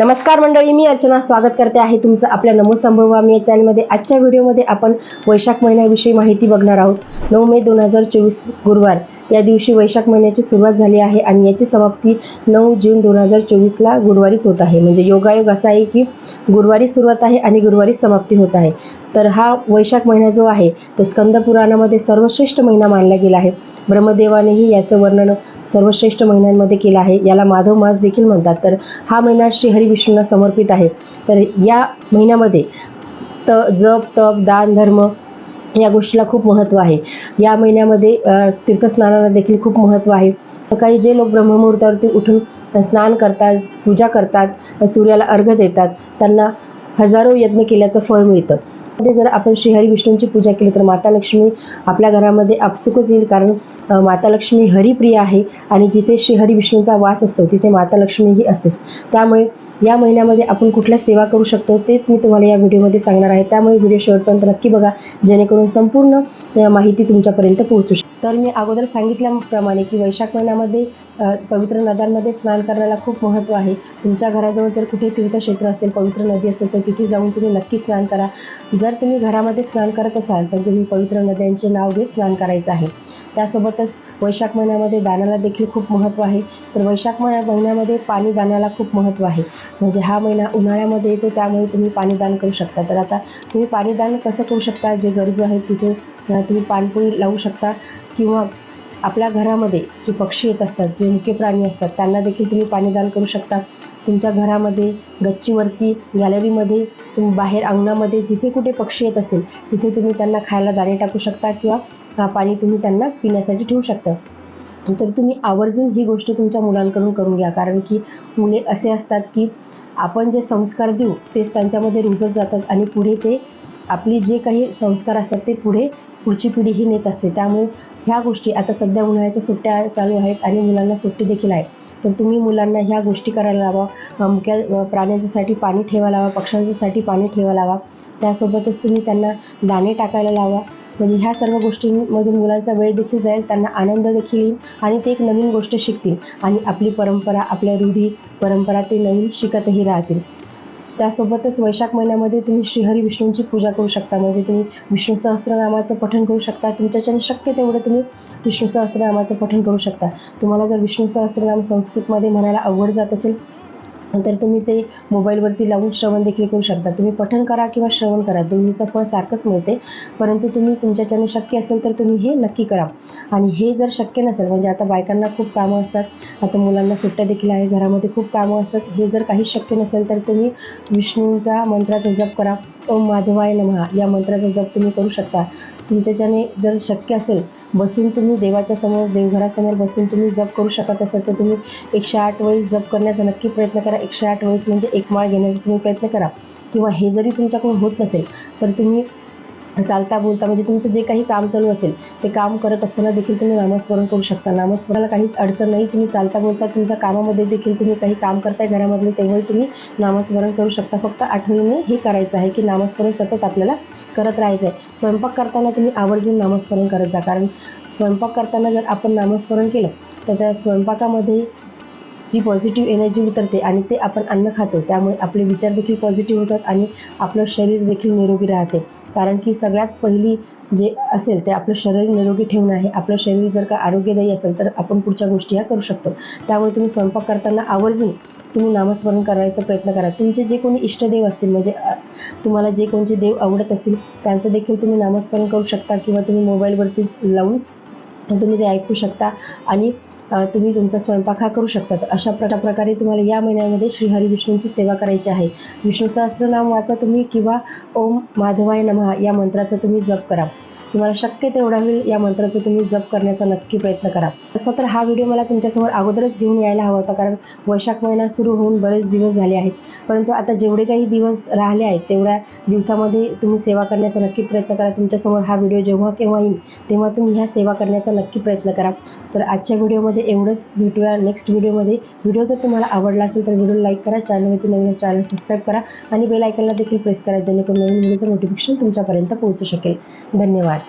नमस्कार मंडळी मी अर्चना स्वागत करते आहे तुमचं आपल्या नमो संभव या चॅनलमध्ये आजच्या व्हिडिओमध्ये आपण वैशाख महिन्याविषयी माहिती बघणार आहोत. नऊ मे दोन हजार चोवीस गुरुवार. या दिवशी वैशाख महिन्याची सुरुवात झाली आहे आणि याची समाप्ती नऊ जून दोन हजार चोवीसला गुरुवारीच होत आहे. म्हणजे योगायोग असा आहे की गुरुवारी सुरुवात आहे आणि गुरुवारी समाप्ती होत आहे. तर हा वैशाख महिना जो आहे तो स्कंद पुराणामध्ये सर्वश्रेष्ठ महिना मानला गेला आहे. ब्रह्मदेवानेही याचं वर्णन सर्वश्रेष्ठ महिन्यांमध्ये केला आहे. याला माधव मास देखील म्हणतात. तर हा महिना श्री हरिविष्णूंना समर्पित आहे. तर या महिन्यामध्ये त जप तप दान धर्म या गोष्टीला खूप महत्त्व आहे. या महिन्यामध्ये तीर्थस्नानाला देखील खूप महत्त्व आहे. सकाळी जे लोक ब्रह्ममुहूर्तावरती उठून स्नान करतात पूजा करतात सूर्याला अर्घ्य देतात त्यांना हजारो यज्ञ केल्याचं फळ मिळतं. मध्ये जर आपण श्रीहरी विष्णूंची पूजा केली तर माता लक्ष्मी आपल्या घरामध्ये आपसुकच येईल कारण माता लक्ष्मी हरिप्रिय आहे आणि जिथे श्रीहरी विष्णूंचा वास असतो तिथे माता लक्ष्मीही असतेच. त्यामुळे या महिन्यामध्ये आपण कुठल्या सेवा करू शकतो तेच मी तुम्हाला या व्हिडिओमध्ये सांगणार आहे. त्यामुळे व्हिडिओ शेवटपर्यंत नक्की बघा जेणेकरून संपूर्ण माहिती तुमच्यापर्यंत पोहोचू शकते तर मी अगोदर सांगितल्याप्रमाणे की वैशाख महिन्यामध्ये पवित्र नद्यांमध्ये स्नान करण्याला खूप महत्त्व आहे. तुमच्या घराजवळ जर कुठे तीर्थक्षेत्र असेल पवित्र नदी असेल तर तिथे जाऊन तुम्ही नक्की स्नान करा. जर तुम्ही घरामध्ये स्नान करत असाल तर तुम्ही पवित्र नद्यांचे नाव घेत स्नान करायचं आहे. त्यासोबतच वैशाख महिन्यामध्ये दानाला देखील खूप महत्त्व आहे. तर वैशाख महिन्या महिन्यामध्ये पाणी दानाला खूप महत्त्व आहे. म्हणजे हा महिना उन्हाळ्यामध्ये येतो त्यामुळे तुम्ही पाणी दान करू शकता. तर आता तुम्ही पाणी दान कसं करू शकता? जे गरजू आहेत तिथे तुम्ही पाणपोळी लावू शकता. किंवा आपल्या घरामध्ये जे पक्षी येत असतात जे मुके प्राणी असतात त्यांना देखील तुम्ही पाणीदान करू शकता. तुमच्या घरामध्ये गच्चीवरती गॅलरीमध्ये तुम्ही बाहेर अंगणामध्ये जिथे कुठे पक्षी येत असेल तिथे तुम्ही त्यांना खायला दाणे टाकू शकता किंवा पाणी तुम्ही त्यांना पिण्यासाठी ठेवू शकता. तर तुम्ही आवर्जून ही गोष्ट तुमच्या मुलांकडून करून घ्या. कारण की मुले असे असतात की आपण जे संस्कार देऊ तेच त्यांच्यामध्ये रुजत जातात आणि पुढे ते आपली जे काही संस्कार असतात ते पुढे पुढची पिढीही नेत असते. त्यामुळे ह्या गोष्टी आता सध्या उन्हाळ्याच्या सुट्ट्या चालू आहेत आणि मुलांना सुट्टी देखील आहे. तर तुम्ही मुलांना ह्या गोष्टी करायला लावा. अमक्या प्राण्यांच्यासाठी पाणी ठेवा लावा पक्ष्यांच्यासाठी पाणी ठेवा लावा. त्यासोबतच तुम्ही त्यांना दाणे टाकायला लावा. म्हणजे ह्या सर्व गोष्टींमधून मुलांचा वेळ देखील जाईल त्यांना आनंद देखील येईल आणि ते एक नवीन गोष्ट शिकतील. आणि आपली परंपरा आपल्या रूढी परंपरा ते नवीन शिकतही राहतील. त्यासोबतच वैशाख महिन्यामध्ये तुम्ही श्रीहरी विष्णूंची पूजा करू शकता. म्हणजे तुम्ही विष्णू सहस्त्रनामाचं पठण करू शकता. तुमच्याच्याने शक्य तेवढं तुम्ही विष्णू सहस्त्रनामाचं पठण करू शकता. तुम्हाला जर विष्णू सहस्त्रनाम संस्कृतमध्ये म्हणायला अवघड जात असेल तर तुम्ही ते मोबाईलवरती लावून श्रवण देखील करू शकता. तुम्ही पठण करा किंवा श्रवण करा. दोन्हीचं फळ सारखंच मिळते. परंतु तुम्ही तुमच्याच्याने शक्य असेल तर तुम्ही हे नक्की करा. आणि हे जर शक्य नसेल म्हणजे आता बायकांना खूप कामं असतात आता मुलांना सुट्ट्या देखील आहे घरामध्ये खूप कामं असतात हे जर काही शक्य नसेल तर तुम्ही विष्णूंचा मंत्राचा जप करा. ओम माधवाय नमहा या मंत्राचा जप तुम्ही करू शकता. तुमच्याच्याने जर शक्य असेल बसून तुम्ही देवाच्या समोर देवघरासमोर बसून तुम्ही जप करू शकत असाल तर तुम्ही एकशे आठ वेळेस जप करण्याचा नक्की प्रयत्न करा. एकशे आठ वेळेस म्हणजे एक माळ घेण्याचा तुम्ही प्रयत्न करा. किंवा हे जरी तुमच्याकडून होत नसेल तर तुम्ही चालता बोलता म्हणजे तुमचं जे काही काम चालू असेल ते काम करत असताना देखील तुम्ही नामस्मरण करू शकता. नामस्मरणाला काहीच अडचण नाही. तुम्ही चालता बोलता तुमच्या कामामध्ये देखील तुम्ही काही काम करताय घरामधले तेव्हाही तुम्ही नामस्मरण करू शकता. फक्त आठवणीने हे करायचं आहे की नामस्मरण सतत आपल्याला करत राहायचं आहे. स्वयंपाक करताना तुम्ही आवर्जून नामस्मरण करत जा. कारण स्वयंपाक करताना जर आपण नामस्मरण केलं तर त्या स्वयंपाकामध्ये जी पॉझिटिव्ह एनर्जी उतरते आणि ते आपण अन्न खातो त्यामुळे आपले विचार देखील पॉझिटिव्ह होतात आणि आपलं शरीर देखील निरोगी राहते. कारण की सगळ्यात पहिली जे असेल ते आपलं शरीर निरोगी ठेवणं आहे. आपलं शरीर जर का आरोग्यदायी असेल तर आपण पुढच्या गोष्टी ह्या करू शकतो. त्यामुळे तुम्ही स्वयंपाक करताना आवर्जून तुम्ही नामस्मरण करायचा प्रयत्न करा. तुमचे जे कोणी इष्टदेव असतील म्हणजे तुम्हाला जे कोणते देव आवडत असतील त्यांचं देखील तुम्ही नामस्मरण करू शकता किंवा तुम्ही मोबाईलवरती लावून तुम्ही ते ऐकू शकता. आणि तुम्ही तुमचा स्वयंपाक हा करू शकता अशा प्रकारे तुम्हाला या महिन्यामध्ये श्रीहरी विष्णूंची सेवा करायची आहे. विष्णू सहस्त्रनाम वाचा तुम्ही किंवा ओम माधवाय नमहा या मंत्राचा तुम्ही जप करा. तुम्हाला शक्य तेवढा होईल या मंत्राचा तुम्ही जप करण्याचा नक्की प्रयत्न करा. तसं तर हा व्हिडिओ मला तुमच्यासमोर अगोदरच घेऊन यायला हवा होता कारण वैशाख महिना सुरू होऊन बरेच दिवस झाले आहेत. परंतु आता जेवढे काही दिवस राहिले आहेत तेवढ्या दिवसामध्ये तुम्ही सेवा करण्याचा नक्की प्रयत्न करा. तुमच्यासमोर हा व्हिडिओ जेव्हा केव्हा येईल तेव्हा तुम्ही ह्या सेवा करण्याचा नक्की प्रयत्न करा. तर आजच्या व्हिडिओमध्ये एवढंच. भेटूया नेक्स्ट व्हिडिओमध्ये. व्हिडिओ जर तुम्हाला आवडला असेल तर व्हिडिओ लाईक करा. चॅनलवरती नवीन चॅनल सबस्क्राईब करा. आणि बेल आयकनला देखील प्रेस करा जेणेकरून नवीन व्हिडिओचं नोटिफिकेशन तुमच्यापर्यंत पोहोचू शकेल. धन्यवाद.